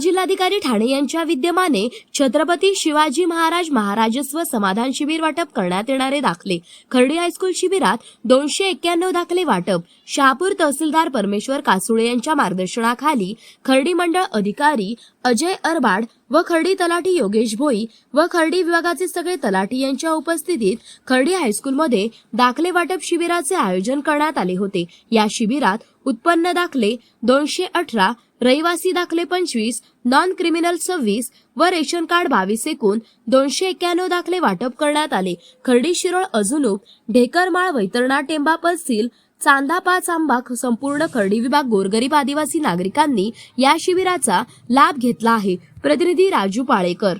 जिल्हाधिकारी ठाणे यांच्या विद्यमाने छत्रपती शिवाजी महाराज महाराजस्व समाधान शिबिर वाटप करण्यात येणारे दाखले. खर्डी हायस्कूल शिबिरात दोनशे एक्क्याण्णव दाखले वाटप. शहापूर तहसीलदार परमेश्वर कासुळे यांच्या मार्गदर्शनाखाली खर्डी मंडळ अधिकारी अजय अरबाड व खर्डी तलाठी योगेश भोई व खर्डी विभागाचे सगळे तलाठी यांच्या उपस्थितीत खर्डी हायस्कूलमध्ये दाखले वाटप शिबिराचे आयोजन करण्यात आले होते. या शिबिरात उत्पन्न दाखले दोनशे अठरा रहिवासी दाखले पंचवीस नॉन क्रिमिनल सव्वीस व रेशन कार्ड बावीस एकूण दोनशे एक्क्याण्णव दाखले वाटप करण्यात आले. खर्डी शिरोळ अजुनूप ढेकरमाळ वैतरणा टेंबा पसील चांदा पाच आंबा संपूर्ण खर्डी विभाग गोरगरीब आदिवासी नागरिकांनी या शिबिराचा लाभ घेतला आहे. प्रतिनिधी राजू पाळेकर.